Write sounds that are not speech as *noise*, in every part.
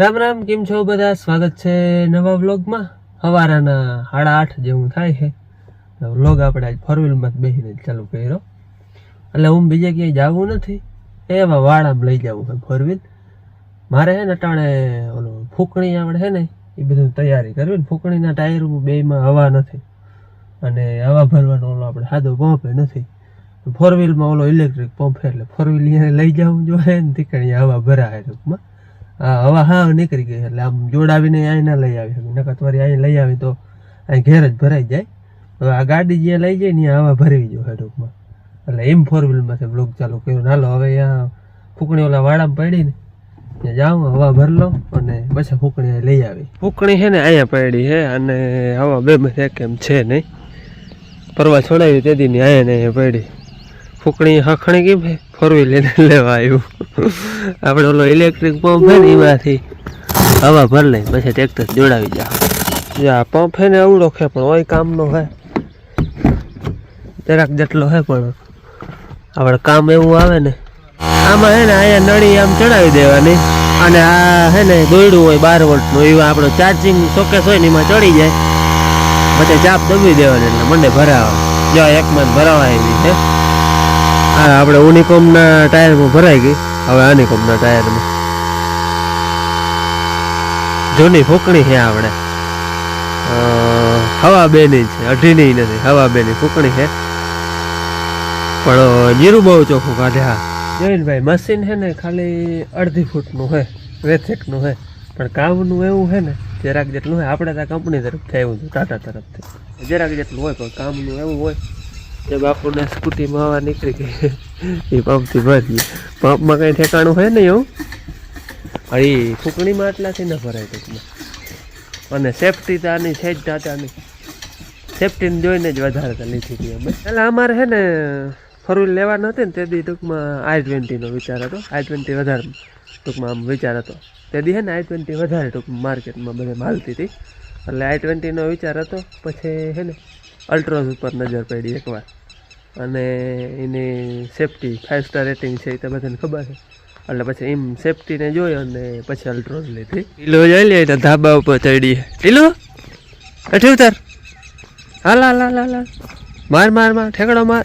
રામ રામ, કેમ છો બધા? સ્વાગત છે નવા વ્લોગમાં. સવારના સાડા આઠ જેવું થાય છે. વ્લોગ આપણે આજ ફોર વ્હીલમાં બેસીને ચાલુ કર્યો. એટલે હું બીજે ક્યાંય જવું નથી. એવા વાળામાં લઈ જવું છે ફોર વ્હીલ મારે છે ને અટાણે ઓલું ફૂકણી આપણે છે ને, એ બધું તૈયારી કરવી ને ફૂકણીના ટાયર બેમાં હવા નથી. અને હવા ભરવાનો ઓલો આપણે સાદો પંપ નથી. ફોર વ્હીલમાં ઓલો ઇલેક્ટ્રિક પંપ એટલે ફોર વ્હીલ લઈ જવું જોઈએ ને તીકણી હવા ભરાય ટૂંકમાં. હવા હા નીકળી ગઈ એટલે આમ જોડાવીને અહીં ના લઈ આવી નકર તમારી અહીં લઈ આવી તો અહીં ઘેર જ ભરાઈ જાય. હવે આ ગાડી જ્યાં લઈ જાય ને હવા ભરવી જોઈએ ટૂંકમાં. એટલે એમ ફોર વ્હીલમાંથી બ્લોક ચાલુ કર્યો. હાલો, હવે અહીંયા ફૂકણી ઓલા વાડામાં પડી ને ત્યાં જાઉં, હવા ભરી લઉં અને પછી ફૂકણી લઈ આવી. ફૂકણી છે ને અહીંયા પડી છે અને હવા બે માં એક એમ છે નહીં. પરવા છોડાવી તેથી ની અહીંયા ને અહીંયા પડી. ફૂકણી હખણી કેમ છે? ફોર વ્હીલર *laughs* લેવા આવ્યું આપણે ઓલો ઇલેક્ટ્રિક પંપ છે ને, એમાંથી હવા ભર લઈ, પછી ટ્રેક્ટર જોડાવી જા જા પંપ છે ને અવડો છે, પણ ઓય કામનો હે જરાક જેટલો હે પણ આપણે કામ એવું આવે ને, આમાં હે ને, અહીંયા નળી આમ ચડાવી દેવાની. અને આ હે ને, દોયડું હોય, બાર વોલ્ટનું, એવા આપણો ચાર્જિંગ સોકેસ હોય ને, એમાં ચડી જાય. પછી ચાપ દબી દેવાની, એટલે મને ભરાવા. જો એક મન ભરાવા આવી છે. આપણે ઉનિકોમના ટાયરમાં ભરાઈ ગઈ. હવે અનિકોમના ટાયરમાં. જૂની ફૂકણી છે આપણે. હવા બેની છે. અઢીની નથી, હવા બેની ફૂકણી છે. પણ જીરું બહુ ચોખ્ખું કાઢે, હા. જયનભાઈ મશીન છે ને, ખાલી અડધી ફૂટનું છે વેથેકનું છે. પણ કામનું એવું છે ને, જરાક જેટલું હોય આપણે ત્યાં કંપની તરફથી આવ્યું હતું ટાટા તરફથી. જરાક જેટલું હોય, પણ કામનું એવું હોય. જે બાપુને સ્કૂટીમાં માવા નીકળી ગઈ. એ પંપથી ભરી પંપમાં કંઈ ઠેકાણું હોય નહીં એવું? અરે ફૂકણીમાં આટલાથી ન ભરાય ટૂંકમાં. અને સેફટી તો આની છે જ ટાટાની. સેફટીને જોઈને જ વધારે તો લીધી હતી અમે. એટલે અમારે છે ને ફરવી લેવા લેવાનું હતી ને દી ટૂંકમાં આઈ ટ્વેન્ટીનો વિચાર હતો. આઈ ટ્વેન્ટી વધારે ટૂંકમાં આમ વિચાર હતો. તેથી છે ને આઈ ટ્વેન્ટી વધારે ટૂંકમાં માર્કેટમાં બધે માલતી હતી. એટલે આઈ ટ્વેન્ટીનો વિચાર હતો. પછી છે ને અલ્ટ્રોઝ ઉપર નજર પડી એકવાર. અને એની સેફટી ફાઇવ સ્ટાર રેટિંગ છે એ તો બધાને ખબર છે. એટલે પછી એમ સેફટીને જોઈ અને પછી અલ્ટ્રોઝ લીધી. ઢીલો જોઈ લે તો ધાબા ઉપર ચડી ઢીલો ઉતાર હાલ હાલ હાલ હાલ લા માર માર માર ઠેકડો માર.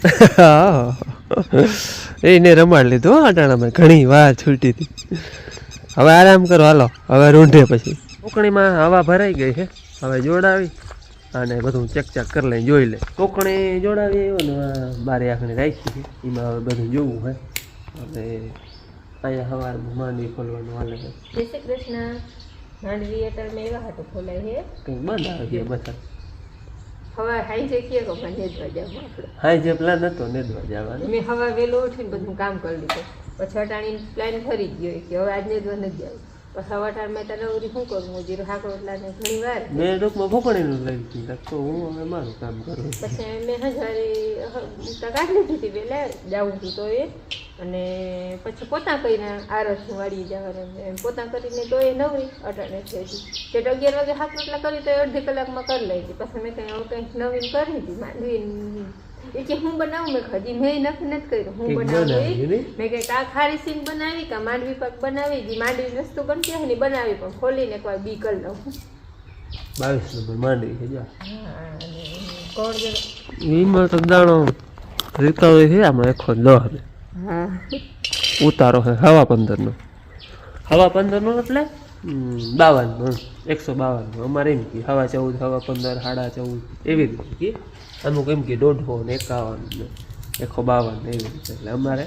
*laughs* એને રમાડ લીધું હો અટાણામાં ઘણી વાર છૂટી હતી. હવે આરામ કરો હાલો. હવે રૂંઢે પછી. કોકણીમાં હવા ભરાઈ ગઈ છે. હવે જોડાવી. અને બધું ચેક ચેક કરી લઈને જોઈ લે. કોકણે જોડાવી આવ્યો ને બારે આખણી રાખી છે. એમાં હવે બધું જોવું હોય અને અહીંયા સવાર માંડવી ખોલવાનું હાલે છે. જય શ્રી કૃષ્ણ. માંડવી અટલમાં એવા હાટો ખોલાય છે. કંઈક બંધ આવે છે બધા. હવા હાઈજે જઈએ કે પણ નેદવા આપણે? હા પ્લાન હતો નેદવા જવાનો. મેં હવા વહેલો ઉઠીને બધું કામ કરી લીધું. પછી અટાણી પ્લાન ફરી ગયો કે હવે આજ નેદવા નથી જાવ. હવા મેં તને ઓરી શું કરું? હું જીરો હાકડો ઘણી વાર. મેં લઈ લીધું. તો હું હવે મારું કામ કરું. પછી મેં હજારે કાઢી લીધી હતી પેલા જાઉં છું તો એ. અને પછી પોતા કરીને આરસ વાળી જવાનું. એમ પોતા કરીને તો એ નવરી અટાણે છે હજી કે અગિયાર વાગે હાથ રોટલા કરી તો એ અડધી કલાકમાં કરી લઈ હતી. પછી મેં કંઈ હવે કંઈક નવીન કરી હતી માંડવી એ કે હું બનાવું? મેં હજી મેં નક્કી નથી કર્યું હું બનાવું? મેં કંઈક આ ખારી સિંગ બનાવી કે માંડવી પાક બનાવી? જે માંડવી રસ્તો બનતી હોય ને બનાવી પણ ખોલીને એકવાર બી કરી લઉં. બાવીસ નંબર માંડવી છે જો. હા અને કોણ જરા એમાં તો દાણો રિકવરી છે આમાં એખો દહ ઉતારો છે હવા પંદરનો. હવા પંદરનો એટલે? હમ, બાવનનો એકસો બાવનનો. અમારે એમ કે હવા ચૌદ હવા પંદર સાડા ચૌદ. એવી રીતે કે? અમુક એમ કે દોઢસો ને એકાવન ને એકસો બાવન એવી રીતે. એટલે અમારે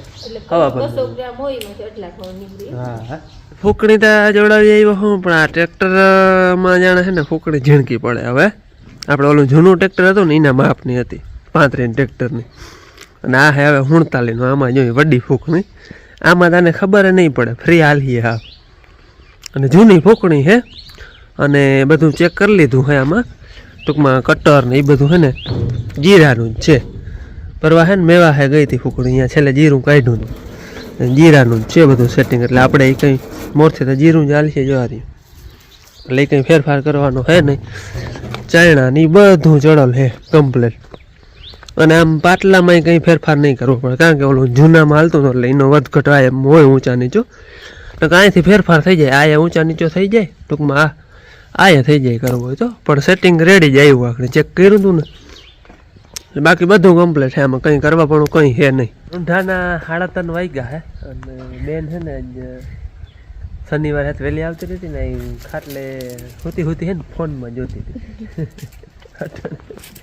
ઘઉં નીકળી હા હા. ફૂકણી તો જોડાવી આવ્યો હું પણ આ ટ્રેક્ટરમાં જાણે છે ને ફૂકણી ઝીણકી પડે. હવે આપણે ઓલું જૂનું ટ્રેક્ટર હતું ને એના માપની હતી પાંત્રીસ ટ્રેક્ટરની અને આ હે હવે હુણતાલીનું આમાં જોઈ વડી ફૂકણી. આમાં તને ખબર નહીં પડે ફ્રી હાલીએ હા અને જૂની ફૂકણી હે અને બધું ચેક કરી લીધું હે આમાં. ટૂંકમાં કટર ને એ બધું હે ને, જીરાનું જ છે. પરવા હે ને મેવા હે ગઈ હતી ફૂકડું, અહીંયા છેલ્લે જીરું કાઢ્યું જીરાનું જ છે બધું સેટિંગ એટલે આપણે એ કંઈ મોરથી તો જીરું જ હાલશે જોવારી એટલે એ કંઈ ફેરફાર કરવાનો હે નહીં. ચાયણા ને બધું ચડલ હે કમ્પ્લેટ અને આમ પાટલામાં કંઈ ફેરફાર નહીં કરવો પડે, કારણ કે ઓલું જૂનામાં હાલતું હતું, એટલે એનો વધઘટ આ એમ હોય ઊંચા નીચો. તો કાંઈથી ફેરફાર થઈ જાય આયા ઊંચા નીચો થઈ જાય, ટૂંકમાં આ આયા થઈ જાય કરવું હોય તો. પણ સેટિંગ રેડી જ આવ્યું આપણે. ચેક કર્યું હતું ને. બાકી બધું કમ્પ્લીટ છે. આમાં કંઈ કરવા પણ કંઈ છે નહીં. ઊંઢાના સાડા ત્રણ વાગ્યા હે. અને બેન છે ને આજ શનિવારે હાથ વહેલી આવતી હતી ને ખાટલે હોતી હોતી છે ને ફોનમાં જોતી હતી.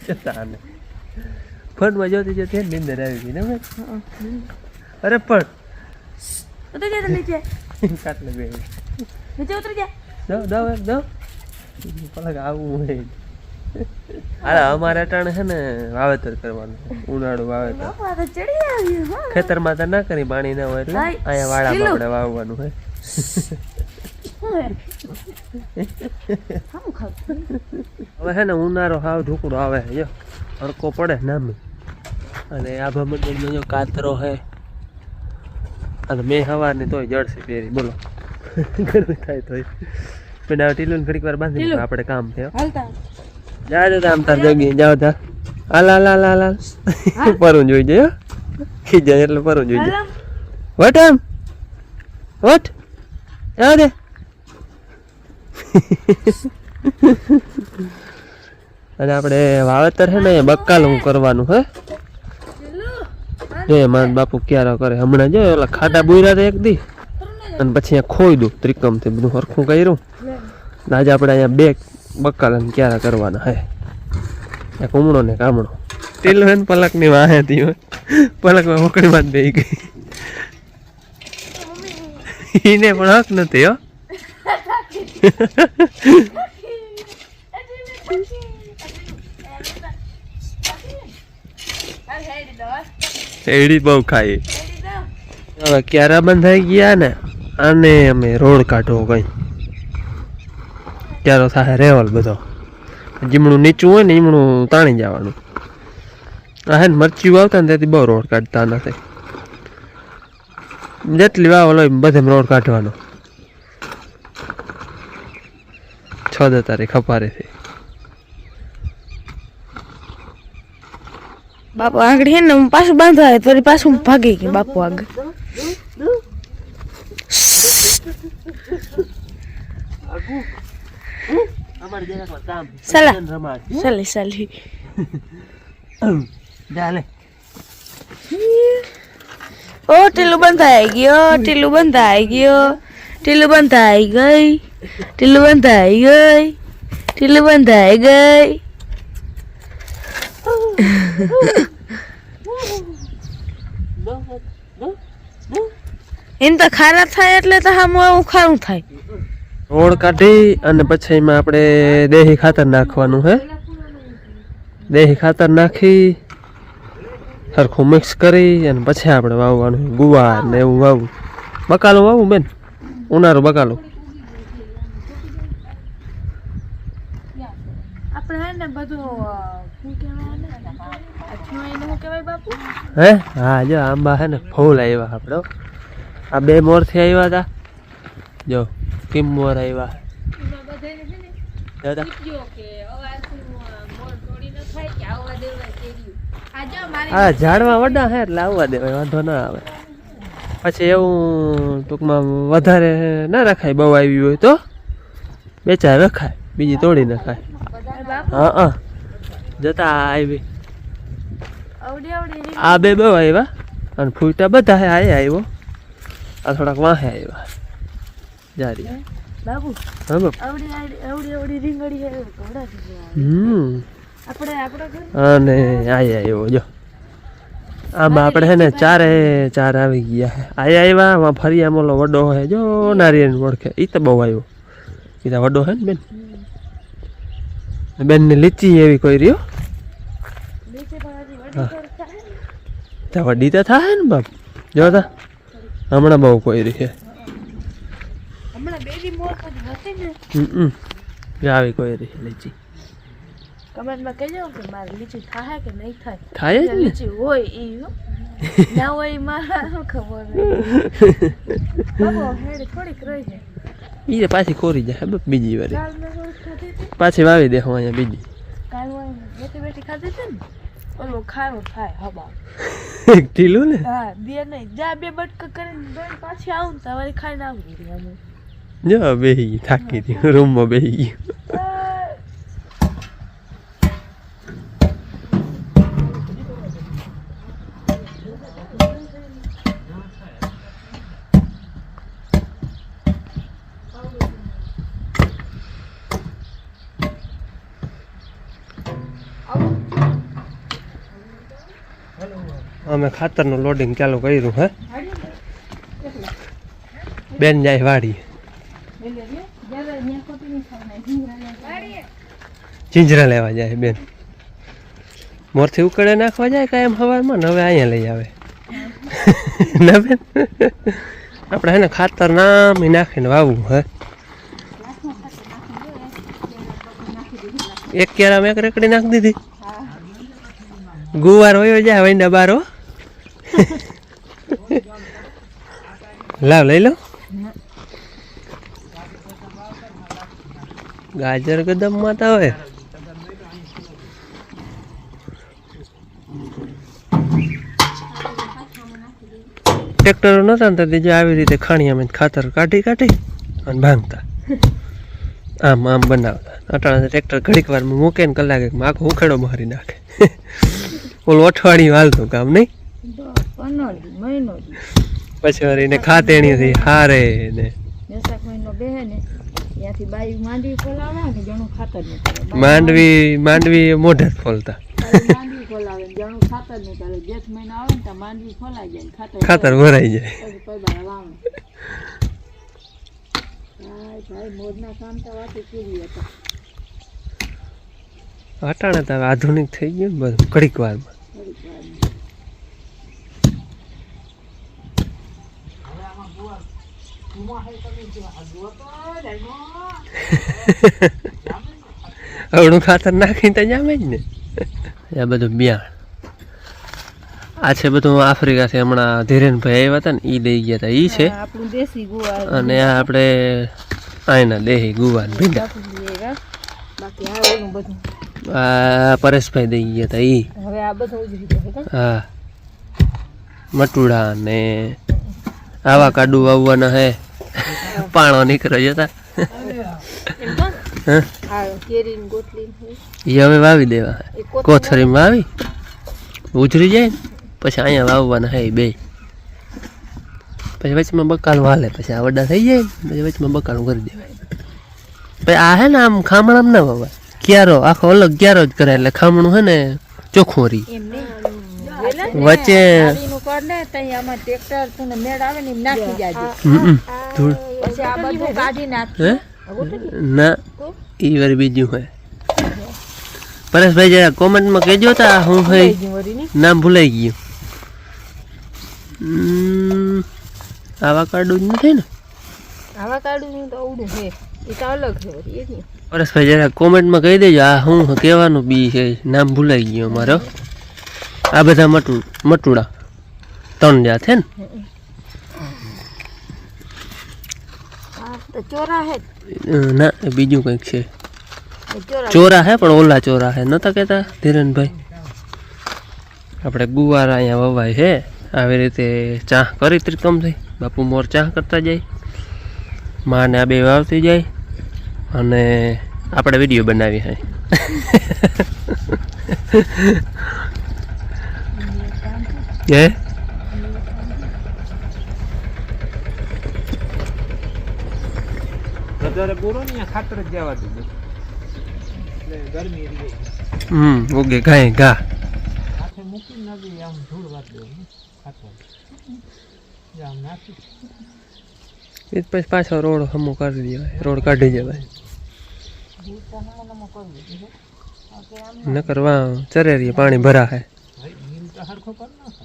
જતા ને ફોનમાં જોતી જોતી નીંદર આવી ગઈ ને અરે પણ ઉતરી જા નીચે. ખાટલે બે નીચે ઉતરી જા દો દો દો. પલક આવું હોય અરે અમારે અટાણે છે ને વાવેતર કરવાનું. ઉનાળુ વાવેતર. ખેતરમાં તો ના કરી પાણી ના હોય એટલે અહીંયા વાળામાં આપણે વાવવાનું હોય. હવે છે ને ઉનાળો હાવ ઢુકડો આવે છે જો હડકો પડે નામી. અને આભા મંદિરનો જો કાતરો છે. અને મેં હવાની તોય જળસી પહેરી. બોલો. ગરમી થાય તોય. પણ ટીલું ઘડીક વાર બાંધી ટીલું. આપણે કામ થયો. હાલતા. જા જો આમ તાર જગી જાઓ તા. હાલ હાલ હાલ હાલ હાલ. પરું જોઈ જાય ખીજાય એટલે પરું જોઈ જાય વટ આમ. વટ. જાઓ દે. અને આપણે વાવેતર છે ને બક્કાલું કરવાનું હે જો મારા બાપુ ક્યારે કરે. હમણાં જો ઓલા ખાડા બુર્યા એક દી. અને પછી ખોઈ દઉં ત્રિકમથી બધું હરખું કર્યું. આજે આપણે અહીંયા બે બક્કાલા ક્યારે કરવાના હે. એક ઉમણો ને કામણો ટીલો હે ને પલકની વાહે હતી પલકમાં મોકળી માં બે ગઈ. એને પણ હક નથી હો. એડી બહુ ખાઈ હવે ક્યારા બંધાઈ ગયા ને આને અમે રોડ કાઢવો કઈ ક્યારો થાય રેવલ બધો. જીમણું નીચું હોય ને જીમણું તાણી જવાનું. આ હે ને મરચીઓ આવતા ને તેથી બહુ રોડ કાઢતા નથી. જેટલી વાવલ હોય બધે રોડ કાઢવાનો. છ દ તારીખ ખપારેથી બાપુ આગળ હે ને, હું પાછું બાંધવા આવે તો પાછું ભાગી ગઈ બાપુ આગળ. સલા. ચાલી ચાલી ચાલે ઓ ટીલું બંધાઈ ગયો ટીલું બંધાઈ ગયો ટીલું બંધાઈ ગઈ ટીલું બંધાઈ ગઈ ટીલું બંધાઈ ગઈ. એમ તો ખારા થાય એટલે તો હામું આવું ખારું થાય. રોડ કાઢી અને પછી એમાં આપણે દેહી ખાતર નાખવાનું હે? દેહી ખાતર નાખી સરખું મિક્સ કરી અને પછી આપણે વાવવાનું ગુવાર ને એવું વાવવું બકાલો વાવું બેન? ઉનાળું બકાલો. હે હા? જો આંબા હે ને ફૂલ આવ્યા આપણો આ બે મોરથી આવ્યા હતા જો. કિમ મોર આવ્યા તા. હા ઝાડવા વડા હે એટલે આવવા દેવાય વાંધો ના આવે. પછી એવું ટૂંકમાં વધારે ના રખાય બહુ આવી હોય તો? બે ચાર રખાય બીજી તોડી નખાય હા હા. જતા આવી. આ બે બહુ આવ્યા. અને ફૂટા બધા હે આવ્યા આવ્યો. આ થોડાક વાહે આવ્યા. જારી. બાબુ હા બાપ આવડી આવડી આવડી રીંગણી હે ઘોડા હમ. આપણે આપણો અને આય આવ્યો જો. આમાં આપણે છે ને ચારે ચાર આવી ગયા આયા આવ્યા આમાં ફરી આમ ઓલો વડો હે જો નારિયેળ ઓળખે. એ તો બહુ આવ્યો. તો વડો હે ને બેન? બેન ને લીચી એવી કોઈ રહ્યો વડી તો થાય ને બાપ. જો તા હમણાં બહુ કોઈ રહી છે. હમણાં બેબી મોર પછી હતી ને? હમ આવી કોઈ રહી લીચી કમેન્ટમાં કહેજો કે મારે લીચી થાય કે નહીં થાય. થાય જ ને? લીચી હોય ઈ હો. *laughs* ના હોયમાં ખબર બાબુ હેડ થોડીક રહી છે બીજે પાછી કોરી જાય બસ બીજી વાર. પાછી વાવી દે હું અહીંયા બીજી. કાલ હું બેઠી બેઠી ખાધી છે ને ઓલો ખારો થાય હવા. *laughs* ઢીલું ને? હા બે નહીં જા બે બટકા કરીને પાછી આવું ને તમારે ખાઈને આવી. જો બેહી ગઈ થાકી હતી રૂમમાં બેહી ગઈ અમે ખાતરનું લોડિંગ ચાલુ કર્યું હે બેન જાય વાડી ચીંજરા લેવા જાય બેન. મોરથી ઉકળે નાખવા જાય કાયમ હવારમાં ને હવે અહીંયા લઈ આવે. ના બેન? આપણે એને ખાતર નામ નાખીને વાવવું હે. એક કેરામાં એક રેકડી નાખી દીધી. ગુવાર હોય જાય વૈંડા બારો. લાવ લઈ લો. ગાજર કદમ માતા હોય ટ્રેક્ટરો નતા ને તો જો આવી રીતે ખાણી અમે ખાતર કાઢી કાઢી અને ભાંગતા. આમ આમ બનાવતા. અટાણા ટ્રેક્ટર ઘડીક વાર મૂકે ને કલાક એક આખો ઉખેડો મારી નાખે. *laughs* ઓલું અઠવાડિયું હાલતું કામ નહીં? પછી વળીને ખાતેણી થી હારે ને. માંડવી માંડવી મોઢે જ ફોલતા *laughs* માંડવી ખોલાવે ને જણું ખાતર નહીં કરે. જેઠ મહિનો આવે ને ત્યાં માંડવી ખોલાઈ જાય ને ખાતર ખાતર ભરાઈ જાય. પછી પૈસા વાવે ભાઈ ભાઈ મોજના કામ તો વાતી કેવી હતા અટાણે તો આધુનિક થઈ ગયું ને બધું ઘડીક વારમાં. હવડું *laughs* ખાતર નાખીને તો જામે જ ને. *laughs* આ બધું બિયાણ આ છે બધું આફ્રિકાથી હમણાં ધીરેનભાઈ આવ્યા હતા ને એ દઈ ગયા હતા. એ છે. અને આ આપણે આયના દેહી ગુવાન ભીંડા. આ પરેશભાઈ દઈ ગયા હતા એ હવે આ બધું? હા. મટુડા ને આવા કાડુ વાવવાના હે. પાણો નીકળ્યો જતા એ હવે વાવી દેવા. એ કોથળીમાં વાવી. ઉજરી જાય ને પછી અહીંયા વાવવાના હે બે. પછી વચમાં બકાલું હાલે પછી આ વડા થઈ જાય પછી વચમાં બકાલું કરી દેવાય. પછી આ હે ને આમ ખામણામાં ના વાવાય ક્યારો આખો અલગ ક્યારો જ કરે એટલે ખામણું હે ને ચોખ્ખું. વેલા ને વચ્ચે ને આવે ઈ વાર બીજું હોય પરેશભાઈ જરા કોમેન્ટમાં કહેજો તા હું હોય નામ ભૂલાઈ ગયું. આવા કાર્ડ જ નથી ને? આવા કાઢું તો અવડું છે. એ તો અલગ છે વળી, એ જ ને. પરેશભાઈ જરા કોમેન્ટમાં કહી દેજો આ હું કહેવાનું બી છે નામ ભૂલાઈ ગયું અમારો. આ બધા મટુ મટુડા. ત્રણ જાત છે ને? જ. ના બીજું કંઈક છે. ચોરા હે, પણ ઓલા ચોરા હે. નતા કહેતા? ધીરેનભાઈ? આપણે ગુવારા અહીંયા વવાય છે આવી રીતે ચા કરી ત્રિકમ થઈ બાપુ મોર ચા કરતા જાય. માને આ બે વાવતી જાય. અને આપણે વીડિયો બનાવી હે. હે? ખાતર જ જવા દીધું. એટલે ગરમી રહી હમ ઓકે ગાય ગા. હાથે આમ ધૂળ આમ નાખી. એ પછી પાછો રોડ હમો કરી દેવાય રોડ કાઢી જવાય ન કરવા ચરેરીએ પાણી ભરા હે ભાઈ નીલ તો હરખો કરી નાખે.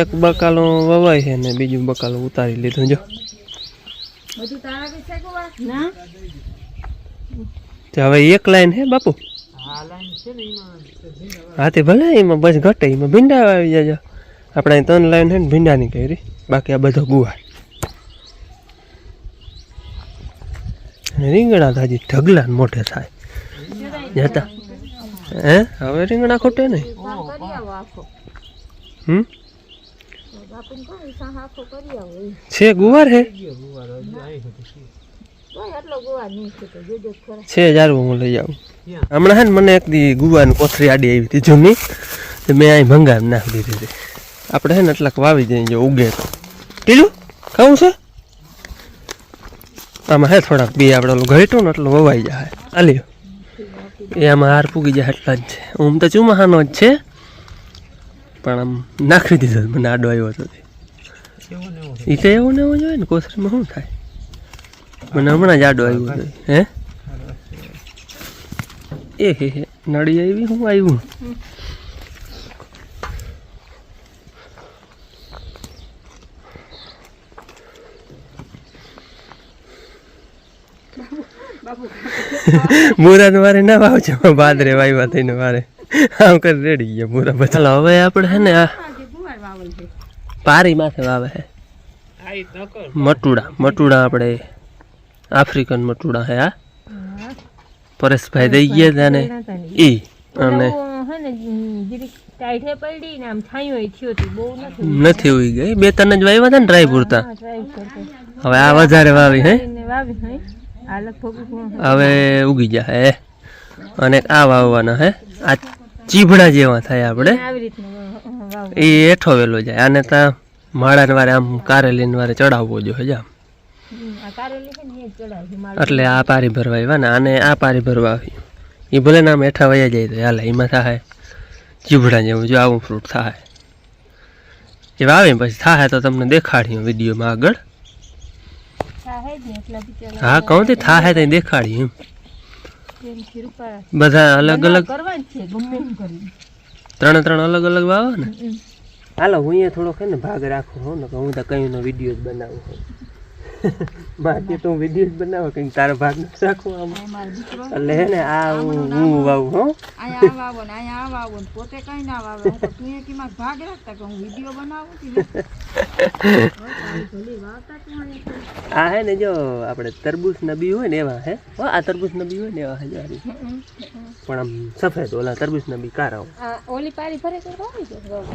એક બકાલો વવાય છે ને બીજું બકાલો ઉતારી લીધું જો. બધું તારા ના? તો હવે એક લાઈન હે બાપુ? હા લાઈન છે ને એમાં હાથી ભલે એમાં બસ ઘટે એમાં ભીંડા આવી જાય આપણે અહીં ત્રણ લાઈન હે ને ભીંડાની કરી. બાકી આ બધો ગુવાર. રીંગણા તો હજી ઢગલા મોટે થાય. જતા. હે? હવે રીંગણા ખોટે નહીં. હમ? છે ગુવાર હે? છે હજાર હું લઈ આવું. હમણાં હે ને મને એક દી ગુવાની કોથળી આડી આવી હતી જૂની તો મેં અહીં ભંગાર નાખી દીધી હતી. આપણે હે ને એટલાક વાવી દઈએ જો ઉગે તો. ટીલું ખાવું છે? આમાં હે થોડાક બે આપણે ઓલું ઘટ્યું ને એટલું વવાઈ જાય. આલ્યો એ આમાં હાર પૂગી જાય એટલા જ છે. ઓમ તો ચુમાહાનો જ છે પણ આમ નાખી દીધો મને આડો આવ્યો હતો એ તો એવું ને એવું જોઈએ ને કોથળીમાં શું થાય? મને હમણાં જ આડો આવ્યો હે એ હે હે. નળી આવી હું આવ્યું? મોરા મારે ના વાવજો. બાદરે વાવ્યા થઈને મારે. આમ કરી રેડી ગયા મોરા પછી ચાલો હવે આપણે હે ને આ પારી માથે વાવે હે. મટુડા મટુડા આપણે આફ્રિકન મટુડા હે આ? પરેશભાઈ દઈ ગયા હતા ને. એ અને નથી ઉઈ ગઈ. બે ત્રણ જ વાવ્યા હતા ને ડ્રાય પૂરતા હવે આ વધારે વાવી હે. હવે ઉગી જાય હે. અને આ વાવવાના હે. આ ચીભડા જેવા થાય આપણે. એ હેઠો વેલો જાય. આને ત્યાં માળાને વારે આમ કારેલીને વારે ચડાવવો જોઈએ જામ એટલે આ પારી ભરવા આવ્યા ને આને આ પારી ભરવા આવી. એ ભલે ના મેઠા હેઠા વયા જાય તો હાલે એમાં થાય. ચીભડા જેવું જો આવું ફ્રૂટ થાય. એ વાવે પછી થાય તો તમને દેખાડ્યું વિડીયોમાં આગળ. હા કહું તે થાય તો દેખાડ્યું એમ. બધા અલગ અલગ કરવા જ છે ગમે એમ કરી ત્રણે ત્રણ અલગ અલગ વાવે ને? હાલો હું અહીંયા થોડોક હે ને ભાગ રાખું હોઉં ને હું તો કઈનો વીડિયો જ બનાવું છું. *laughs* બાકી તો હું વીડિયો બનાવું કંઈક તારો ભાગ નથી રાખવો આમ. એટલે હે ને આ હું હું વાવું હો? વાવો ને વાવો ને પોતે કઈ ના વાવે. હું તું એ કિંમત ભાગ રાખતા કે હું વીડિયો બનાવું છું આ હે ને જો આપણે તરબૂચ નબી હોય ને એવા હે? આ તરબૂચ નબી હોય ને એવા હે પણ આમ સફેદ ઓલા તરબૂચ નબી કારા. ઓલી. પારી ભરે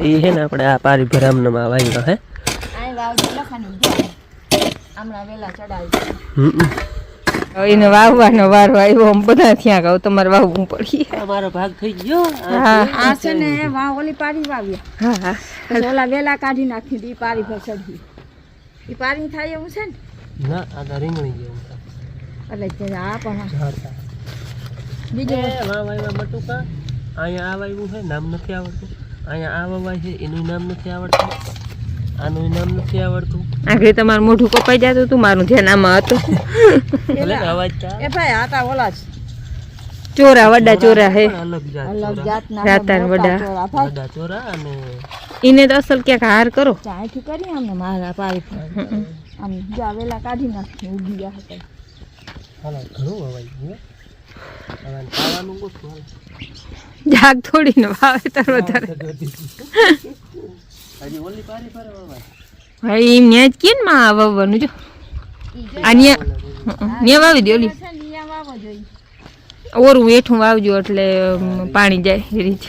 એ હે ને આપણે આ પારી ભરામનામાં વાવ્યો હે? આ વાવજો લખાની હમણાં વેલા ચડાવી એને વાવવાનો વારો આવ્યો આમ બધા ત્યાં કહું તમારે વાવવું પડી. અમારો ભાગ થઈ ગયો. હા આ છે ને વાવ ઓલી પારી વાવ્યા હા હા. ઓલા વેલા કાઢી નાખી દી પારી પર ચડવી એ પારી થાય એવું છે ને? ના આ તો રીંગણી જેવું એટલે આ પણ. બીજું વાવ આવ્યા બટુકા. અહીંયા આ વાવ્યું છે નામ નથી આવડતું. અહીંયા આ વવાય છે એનું નામ નથી આવડતું. આનું નામ નથી આવડતું. આખરે તમારું મોઢું કપાઈ જતું હતું મારું ધ્યાન આમાં હતું. એ ભાઈ આ ઓલા જ. ચોરા વડા ચોરા હે. અલગ જાત અલગ ચોરા. જાતના રાતા વડા. ચોરા વડા ચોરા અને એને તો અસલ ક્યાંક હાર કરો. ચાયથી કરી અમને મારા પારી આમ જાવેલા કાઢી નાખી ઉગી ગયા હતા. હાલો ઘણું અવાજ હવે આને ખાવાનું જાગ થોડી ને વાવેતર વધારે. હજી ઓલી પારી પર અવાજ ભાઈ એમ ન્યા જ કેનમાં વાવવાનું જો. આ ન્યા ન્યા વાવી દે ઓલી. વાવો ઓરું હેઠું વાવજો એટલે પાણી જાય એ રીતે.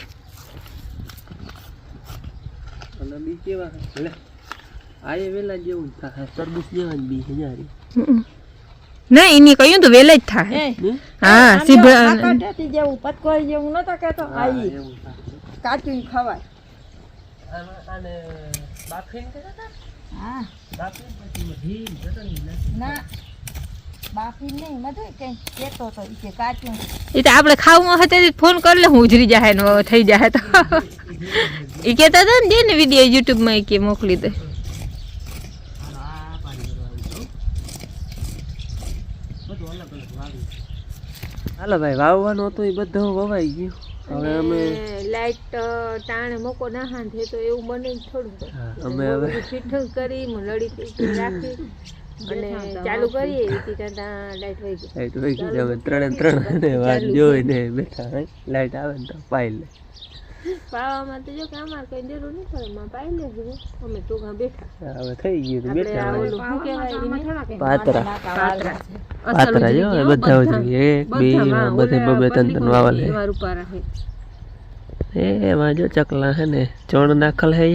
અને બી કેવા લે. આ વેલા જેવું થાય. તરબૂચ જેવા બી છે જારી. ના એની કહ્યું તો વેલા જ થાય. હા? સીભા જેવું પતકોઈ જેવું નતો કેતો આઈ કાચું ખવાય. આને બાફીને કહેતા હતા? હા. પછી ના. એ તો આપણે ખાવું હતા ફોન કરી લે હું ઉજરી જાય ને થઈ જાય તો. એ કહેતા હતા ને જે ને વીડિયો યુટ્યુબમાં કે મોકલી દે. હાલો, આ પાણી ભરવા આવી જાઉં. બધું અલગ અલગ વાવ્યું. હાલો ભાઈ વાવવાનું હતું એ બધું વવાઈ ગયું. હવે અમે લાઈટ ટાણે મોકો ના હાંધે તો એવું બને થોડું અમે હવે ફીઠું કરી લડી રાખી અને ચાલુ કરીએ ત્યાં લાઈટ વહી ગઈ લાઈટ વહી ગઈ છે. ત્રણે ત્રણ ને વાત જોઈને બેઠા. લાઈટ આવે ને તો પાઈ લે પાવામાં તો જો કે કઈ જરૂર નહીં પડે માં પાઈ લેવું અમે તો બેઠા. હવે થઈ ગયું બેઠા ઓલું શું કહેવાય? પાતરા. પાતરા. પાતરા જો બધા એક બે બધે બબે છે એ એમાં જો ચકલા હે ને ચણ નાખલ હે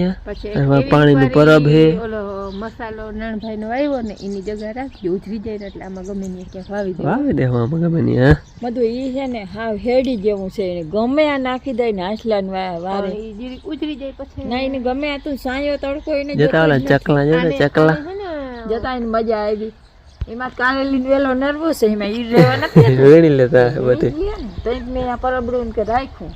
એમાં પાણીનું પરબ હે. ઓલો મસાલો નાનભાઈ નો આવ્યો ને એની જગ્યા રાખી ઉજવી જાય એટલે આમાં ગમે ને ક્યાંક વાવી દે વાવી દેવામાં ગમે ને હા. બધું ઈ છે ને હા હેડી જેવું છે એને ગમે આ નાખી દે ને આસલા વારે. ઉજરી જાય પછી. ના એને ગમે આ તું સાયો તડકો એને જતા ઓલા ચકલા જો ને ચકલા. જતા એને મજા આવી. એમાં કારેલી વેલો નર્વસ છે એમાં ઈ રહેવા નથી વેણી લેતા બધી. તો મેં આ પરબડું કે રાખ્યું.